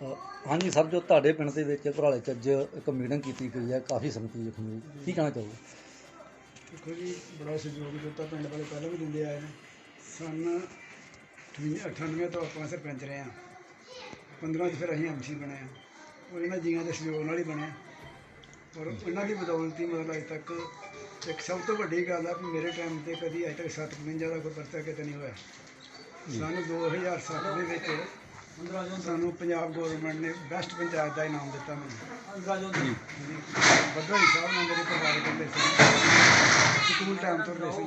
ਸਾਹਿਬ ਜੋ ਤੁਹਾਡੇ ਪਿੰਡ ਦੇ ਵਿੱਚ ਘਰਾਲੇ ਚ ਅੱਜ ਇੱਕ ਮੀਟਿੰਗ ਕੀਤੀ ਗਈ ਹੈ ਕਾਫੀ ਦੇਖਣ ਨੂੰ ਮਿਲੀ। ਕੀ ਕਹਿਣਾ ਚਾਹੋਗੇ? ਦੇਖੋ ਜੀ ਬੜਾ ਸਹਿਯੋਗ ਦਿੱਤਾ ਪਿੰਡ ਵਾਲੇ ਪਹਿਲਾਂ ਵੀ ਦਿੰਦੇ ਆਏ ਨੇ। ਸਨ 98 ਤੋਂ ਆਪਾਂ ਸਰਪੰਚ ਰਹੇ ਹਾਂ। 15 ਚ ਫਿਰ ਅਸੀਂ ਐਮਸੀ ਬਣੇ ਆ ਉਹ ਇਹਨਾਂ ਜੀਆਂ ਦੇ ਸਹਿਯੋਗ ਨਾਲ ਹੀ ਬਣੇ। ਔਰ ਇਹਨਾਂ ਦੀ ਬਦੌਲਤ ਹੀ ਮਤਲਬ ਅਜੇ ਤੱਕ ਇੱਕ ਸਭ ਤੋਂ ਵੱਡੀ ਗੱਲ ਆ ਕਿ ਮੇਰੇ ਟਾਈਮ ਤੇ ਕਦੀ ਅਜੇ ਤੱਕ 57 ਦਾ ਕੋਈ ਪਰਚਾ ਕਿਤੇ ਨਹੀਂ ਹੋਇਆ। ਸਾਨੂੰ 2007 ਦੇ ਵਿੱਚ ਸਾਨੂੰ ਪੰਜਾਬ ਗਵਰਨਮੈਂਟ ਨੇ ਬੈਸਟ ਪੰਚਾਇਤ ਦਾ ਇਨਾਮ ਦਿੱਤਾ ਮੈਨੂੰ। ਜੀ ਬੱਦਲ ਸਾਹਿਬ ਨਾਲ ਮੇਰੇ ਪਰਿਵਾਰ ਕਰਦੇ ਸੀ ਸਕੂਲ ਟਾਈਮ ਤੋਂ ਰਹੇ ਸੀ।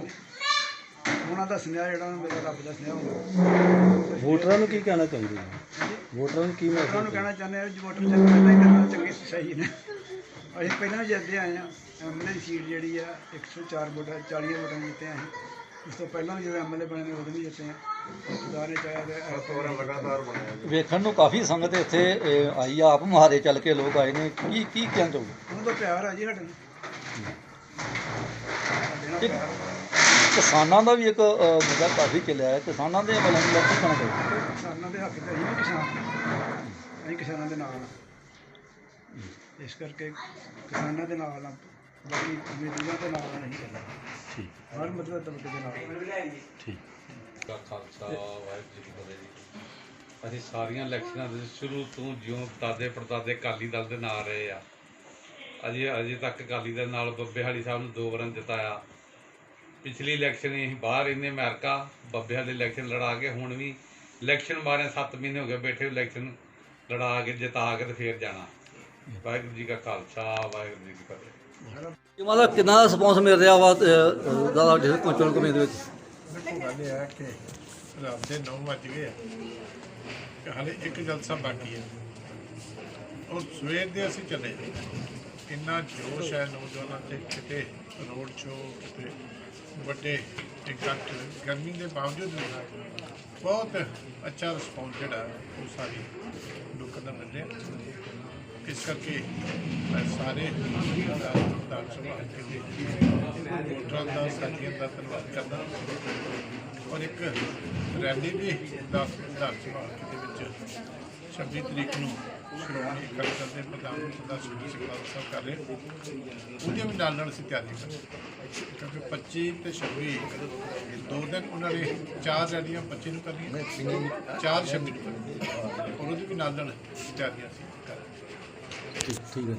ਉਹਨਾਂ ਦਾ ਸੁਨੇਹਾ ਜਿਹੜਾ ਮੇਰਾ ਰੱਬ ਦਾ ਸੁਨੇਹਾ ਹੁੰਦਾ ਵੋਟਰਾਂ ਨੂੰ ਕੀ ਕਹਿਣਾ ਚਾਹੁੰਦੇ ਹੋ? ਵੋਟਰਾਂ ਨੂੰ ਕੀ ਉਹਨਾਂ ਨੂੰ ਕਹਿਣਾ ਚਾਹੁੰਦੇ? ਆ ਵੋਟਰ ਜਨ ਪਹਿਲਾਂ ਹੀ ਕਰਨਾ ਚੰਗੇ ਸਹੀ ਨੇ। ਅਸੀਂ ਪਹਿਲਾਂ ਵੀ ਜਿੱਤਦੇ ਆਏ ਆ ਐਮਐਲਏ ਦੀ ਸੀਟ ਜਿਹੜੀ ਆ 104 ਵੋਟਾਂ 40 ਵੋਟਾਂ ਜਿੱਤੇ ਆ ਤੋਂ ਪਹਿਲਾਂ ਵੀ ਜਦੋਂ ਐਮਐਲਏ ਬਣੇ ਨੇ ਉਦੋਂ ਵੀ ਜਿੱਤੇ ਆ ਖੁਦਾ ਨੇ ਚਾਹਿਆ ਤੇ ਐਤਵਾਰ ਲਗਾਤਾਰ ਵੇਖਣ ਨੂੰ ਕਾਫੀ ਸੰਗਤ ਇੱਥੇ ਆਈ ਆ ਆਪ ਮੁਹਾਰੇ ਚੱਲ ਕੇ ਲੋਕ ਆਏ ਨੇ। ਕੀ ਕੀ ਕਹਿਣਾ ਚਾਹੋਗੇ? ਉਹਨਾਂ ਦਾ ਪਿਆਰ ਆ ਜੀ ਸਾਡੇ ਨਾਲ। ਸਾਡੇ ਨਾਲ ਇੱਕ- ਪਿਆਰ ਆ। ਕਿਸਾਨਾਂ ਦਾ ਵੀ ਇੱਕ ਮੁੱਦਾ ਕਾਫੀ ਚੱਲਿਆ ਹੈ। ਕਿਸਾਨਾਂ ਦੇ ਵੱਲੋਂ ਵੀ ਕੀ ਕਹਿਣਾ ਚਾਹੋਗੇ? ਕਿਸਾਨਾਂ ਦੇ ਹੱਕ ਤੇ ਅਸੀਂ ਵੀ ਕਿਸਾਨ। ਹਾਂ। ਅਸੀਂ ਕਿਸਾਨਾਂ ਦੇ ਨਾਲ ਹਾਂ ਇਸ ਕਰਕੇ ਕਿਸਾਨਾਂ ਦੇ ਨਾਲ ਹਾਂ ਬਾਕੀ ਮਜ਼ਦੂਰਾਂ ਦੇ ਨਾਲ ਨਹੀਂ ਚੱਲਣਾ ਠੀਕ। ਹਰ ਮਤਲਬ ਤਬਕੇ ਦੇ ਨਾਲ। ਠੀਕ। ਦਾ ਖਾਲਸਾ ਵਾਹਿਗੁਰੂ ਜੀ ਕੀ ਫਤਿਹ ਜੀ। ਅਸੀਂ ਸਾਰੀਆਂ ਇਲੈਕਸ਼ਨਾਂ ਦੇ ਸ਼ੁਰੂ ਤੋਂ ਜਿਉਂ ਦਾਦੇ ਪੜਦਾਦੇ ਅਕਾਲੀ ਦਲ ਦੇ ਨਾਲ ਰਹੇ ਆ। ਅਜੇ ਅਜੇ ਤੱਕ ਅਕਾਲੀ ਦਲ ਨਾਲ ਬੱਬੇ ਹਾਲੀ ਸਾਹਿਬ ਨੂੰ ਦੋ ਵਾਰਾਂ ਜਿਤਾਇਆ। ਪਿਛਲੀ ਇਲੈਕਸ਼ਨ ਅਸੀਂ ਬਾਹਰ ਇੰਨੇ ਅਮਰੀਕਾ ਬੱਬੇ ਹਾਲੀ ਇਲੈਕਸ਼ਨ ਲੜਾ ਕੇ ਹੁਣ ਵੀ ਇਲੈਕਸ਼ਨ ਮਾਰੇ 7 ਮਹੀਨੇ ਹੋ ਗਏ ਬੈਠੇ ਇਲੈਕਸ਼ਨ ਲੜਾ ਕੇ ਜਿਤਾ ਕੇ ਤੇ ਫੇਰ ਜਾਣਾ। ਵਾਹਿਗੁਰੂ ਜੀ ਕਾ ਖਾਲਸਾ ਵਾਹਿਗੁਰੂ ਜੀ ਕੀ ਫਤਿਹ। ਇਹ ਮਤਲਬ ਕਿੰਨਾ ਰਿਸਪੌਂਸ ਮਿਲ ਰਿਹਾ ਵਾ ਦਾਦਾ ਜਿਹੜੇ ਪਹੁੰਚਣ ਕਮੇ ਦੇ ਵਿੱਚ? ਦੇਖੋ ਗੱਲ ਇਹ ਹੈ ਕਿ ਰਾਤ ਦੇ 9 ਵੱਜ ਗਏ ਆ। ਕਿ ਹਾਲੇ ਇੱਕ ਜਲਸਾ ਬਾਕੀ ਹੈ ਔਰ ਸਵੇਰ ਦੇ ਅਸੀਂ ਚੱਲੇ। ਇੰਨਾ ਜੋਸ਼ ਹੈ ਨੌਜਵਾਨਾਂ ਤੇ ਕਿਤੇ ਰੋਡ ਕਿਤੇ ਵੱਡੇ ਇਕੱਠ ਗਰਮੀ ਦੇ ਬਾਵਜੂਦ ਵੀ ਬਹੁਤ ਅੱਛਾ ਰਿਸਪੌਂਸ ਜਿਹੜਾ ਉਹ ਸਾਰੀ ਲੋਕਾਂ ਦਾ ਮਿਲ ਰਿਹਾ। ਇਸ ਕਰਕੇ ਮੈਂ ਸਾਰੇ ਵਿਧਾਨ ਸਭਾ ਹਲਕੇ ਦੇ ਵੋਟਰਾਂ ਦਾ, ਸਾਥੀਆਂ ਦਾ ਧੰਨਵਾਦ ਕਰਦਾ। ਔਰ ਇੱਕ ਰੈਲੀ ਵੀ ਦਸ ਵਿਧਾਨ ਸਭਾ ਹਲਕੇ ਦੇ ਵਿੱਚ 26 ਤਰੀਕ ਨੂੰ ਸ਼੍ਰੋਮਣੀ ਅਕਾਲੀ ਦਲ ਦੇ ਪ੍ਰਧਾਨ ਸਰਦਾਰ ਸੁਖਬੀਰ ਸਿੰਘ ਸਾਹਿਬ ਕਰ ਰਹੇ ਉਹਦੀਆਂ ਵੀ ਨਾਲ ਨਾਲ ਅਸੀਂ ਤਿਆਰੀ ਕਰ ਰਹੇ ਕਿਉਂਕਿ 25 ਤੇ 26 ਦੋ ਦਿਨ ਉਹਨਾਂ ਨੇ ਚਾਰ ਰੈਲੀਆਂ 25 ਨੂੰ ਕਰਨੀਆਂ, ਚਾਰ 26 ਨੂੰ ਕਰਨੀਆਂ। ਔਰ ਉਹਦੀ ਵੀ ਨਾਲ ਨਾਲ ਤਿਆਰੀਆਂ ਅਸੀਂ ਕਰ ਰਹੇ ਠੀਕ ਠੀਕ ਹੈ